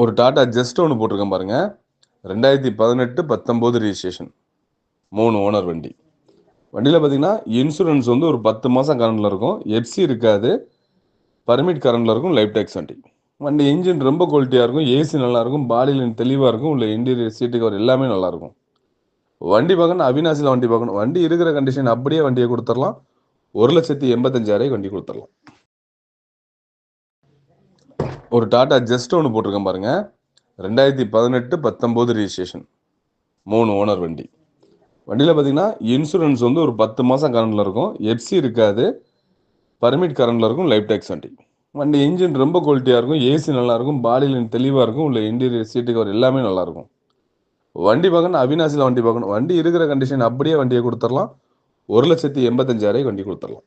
ஒரு டாடா ஜஸ்ட் ஒன்று போட்டிருக்கேன் பாருங்க. ரெண்டாயிரத்தி பதினெட்டு பத்தொம்போது ரிஜிஸ்ட்ரேஷன் மூணு ஓனர் வண்டி. வண்டியில் பார்த்தீங்கன்னா இன்சூரன்ஸ் வந்து ஒரு பத்து மாதம் கரண்டில் இருக்கும். எஃப்சி இருக்காது. பர்மிட் கரண்டில் இருக்கும். லைஃப் டேக்ஸ் வண்டி. வண்டி இன்ஜின் ரொம்ப குவாலிட்டியாக இருக்கும். ஏசி நல்லாயிருக்கும் பாடியில் தெளிவாக இருக்கும். உள்ள இன்டீரியர் சீட்டு கவர் எல்லாமே நல்லாயிருக்கும் வண்டி பார்க்கணும். அவினாசியில் வண்டி பார்க்கணும். வண்டி இருக்கிற கண்டிஷன் அப்படியே வண்டியை கொடுத்துடலாம். ஒரு லட்சத்தி எண்பத்தஞ்சாயிரம் வண்டி கொடுத்துடலாம். ஒரு டாடா ஜஸ்ட் ஒன்று போட்டிருக்கேன் பாருங்கள் ரெண்டாயிரத்தி பதினெட்டு பத்தொம்போது ரிஜிஸ்ட்ரேஷன் மூணு ஓனர் வண்டி. வண்டியில் பார்த்தீங்கன்னா இன்சூரன்ஸ் வந்து ஒரு பத்து மாதம் கரண்டில் இருக்கும். எஃப்சி இருக்காது. பர்மிட் கரண்டில் இருக்கும். லைஃப் டேக்ஸ் வண்டி. வண்டி இன்ஜின் ரொம்ப குவாலிட்டியாக இருக்கும். ஏசி நல்லாயிருக்கும் பாடியில் தெளிவாக இருக்கும். உள்ள இன்டீரியர் சீட்டு கவர் எல்லாமே நல்லாயிருக்கும் வண்டி பார்க்கணும். அவினாசியில் வண்டி பார்க்கணும். வண்டி இருக்கிற கண்டிஷன் அப்படியே வண்டியை கொடுத்துடலாம். ஒரு லட்சத்தி எண்பத்தஞ்சாயிரம் வண்டி கொடுத்துடலாம்.